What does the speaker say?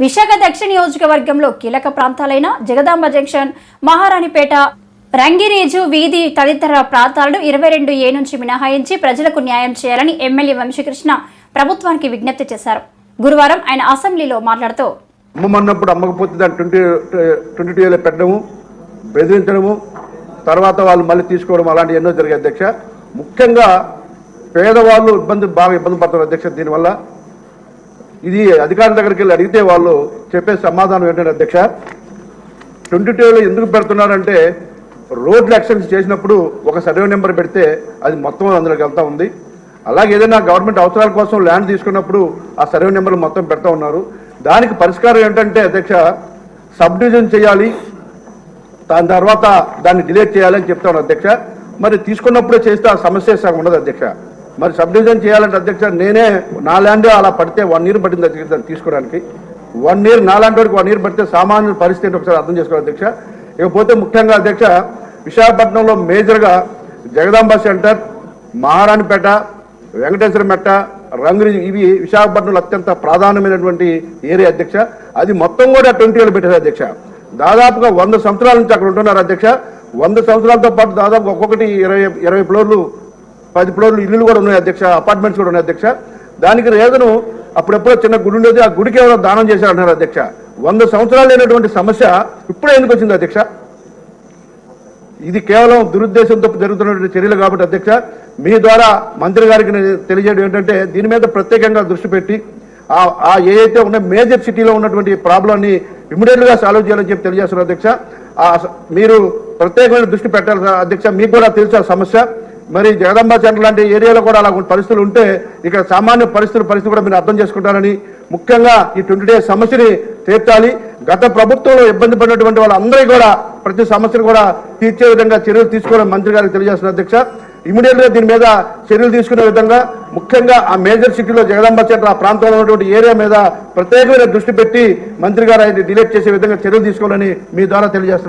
విశాఖ దక్షిణ నియోజకవర్గంలో కీలక ప్రాంతాలైన జగదాంబ జంక్షన్ మహారాణిపేట రంగిరేజు వీధి తదితర ప్రాంతాలను ఇరవై రెండు ఏ నుంచి మినహాయించి ప్రజలకు న్యాయం చేయాలని ఎమ్మెల్యే వంశీకృష్ణ ప్రభుత్వానికి విజ్ఞప్తి చేశారు. గురువారం ఆయన అసెంబ్లీలో మాట్లాడుతూ అమ్మమన్నప్పుడు అమ్మకపోతే దాన్ని ట్వంటీ ట్వంటీ పెట్టడము బెదిరించడము తర్వాత వాళ్ళు మళ్ళీ తీసుకోవడం అలాంటి ఎన్నో జరిగాయి అధ్యక్ష. ముఖ్యంగా పేదవాళ్ళు ఇబ్బంది బాగా ఇబ్బంది పడుతున్నారు అధ్యక్ష దీనివల్ల. ఇది అధికారుల దగ్గరికి వెళ్ళి అడిగితే వాళ్ళు చెప్పే సమాధానం ఏంటంటే అధ్యక్ష ట్వంటీ టూలో ఎందుకు పెడుతున్నారంటే రోడ్లు యాక్సిడెంట్స్ చేసినప్పుడు ఒక సర్వే నెంబర్ పెడితే అది మొత్తం అందులోకి వెళ్తూ ఉంది. అలాగే ఏదైనా గవర్నమెంట్ అవసరాల కోసం ల్యాండ్ తీసుకున్నప్పుడు ఆ సర్వే నెంబర్లు మొత్తం పెడతా ఉన్నారు. దానికి పరిష్కారం ఏంటంటే అధ్యక్ష సబ్ డివిజన్ చేయాలి. దాని తర్వాత దాన్ని డిలేట్ చేయాలని చెప్తా ఉన్నారు అధ్యక్ష. మరి తీసుకున్నప్పుడే చేస్తే ఆ సమస్య సగం ఉండదు అధ్యక్ష. మరి సబ్ డివిజన్ చేయాలంటే అధ్యక్ష నేనే నా ల్యాండ్ అలా పడితే వన్ ఇయర్ పట్టింది అధ్యక్ష తీసుకోవడానికి. వన్ ఇయర్ నా ల్యాండ్ వరకు వన్ ఇయర్ పడితే సామాన్యుల పరిస్థితి ఒకసారి అర్థం చేసుకోవాలి అధ్యక్ష. ఇకపోతే ముఖ్యంగా అధ్యక్ష విశాఖపట్నంలో మేజర్గా జగదాంబ సెంటర్ మహారాణిపేట వెంకటేశ్వర మెట్ట రంగులు ఇవి విశాఖపట్నంలో అత్యంత ప్రాధాన్యమైనటువంటి ఏరియా అధ్యక్ష. అది మొత్తం కూడా ట్వంటీ ఏళ్ళు పెట్టారు అధ్యక్ష. దాదాపుగా వంద సంవత్సరాల నుంచి అక్కడ ఉంటున్నారు అధ్యక్ష. వంద సంవత్సరాలతో పాటు దాదాపు ఒక్కొక్కటి ఇరవై ఇరవై ఫ్లోర్లు పది ఫ్లోర్లు ఇల్లులు కూడా ఉన్నాయి అధ్యక్ష అపార్ట్మెంట్స్ కూడా ఉన్నాయి అధ్యక్ష. దానికి రేదను అప్పుడెప్పుడో చిన్న గుడి ఉండేది ఆ గుడికి ఎవరో దానం చేశారంటున్నారు అధ్యక్ష. వంద సంవత్సరాలు లేనటువంటి సమస్య ఇప్పుడే ఎందుకు వచ్చింది అధ్యక్ష? ఇది కేవలం దురుద్దేశంతో జరుగుతున్నటువంటి చర్యలు కాబట్టి అధ్యక్ష మీ ద్వారా మంత్రి గారికి నేను తెలియజేయడం ఏంటంటే దీని మీద ప్రత్యేకంగా దృష్టి పెట్టి ఆ ఏదైతే ఉన్న మేజర్ సిటీలో ఉన్నటువంటి ప్రాబ్లంని ఇమీడియట్గా సాల్వ్ చేయాలని చెప్పి తెలియజేస్తున్నారు అధ్యక్ష. మీరు ప్రత్యేకమైన దృష్టి పెట్టాలి అధ్యక్ష మీకు కూడా తెలుసు సమస్య. మరి జగదంబ సెంటర్ లాంటి ఏరియాలో కూడా అలా పరిస్థితులు ఉంటే ఇక్కడ సామాన్య పరిస్థితుల పరిస్థితి కూడా మీరు అర్థం చేసుకుంటారని ముఖ్యంగా ఈ ట్వంటీ డేస్ సమస్యని తీర్చాలి. గత ప్రభుత్వంలో ఇబ్బంది పడినటువంటి వాళ్ళందరికీ కూడా ప్రతి సమస్యను కూడా తీర్చే విధంగా చర్యలు తీసుకోవడం మంత్రి గారికి తెలియజేస్తున్న అధ్యక్ష. ఇమీడియట్గా దీని మీద చర్యలు తీసుకునే విధంగా ముఖ్యంగా ఆ మేజర్ సిటీలో జగదాంబ సెంటర్ ఆ ప్రాంతంలో ఉన్నటువంటి ఏరియా మీద ప్రత్యేకమైన దృష్టి పెట్టి మంత్రి గారు ఆయన డిలీట్ చేసే విధంగా చర్యలు తీసుకోవాలని మీ ద్వారా తెలియజేస్తున్నారు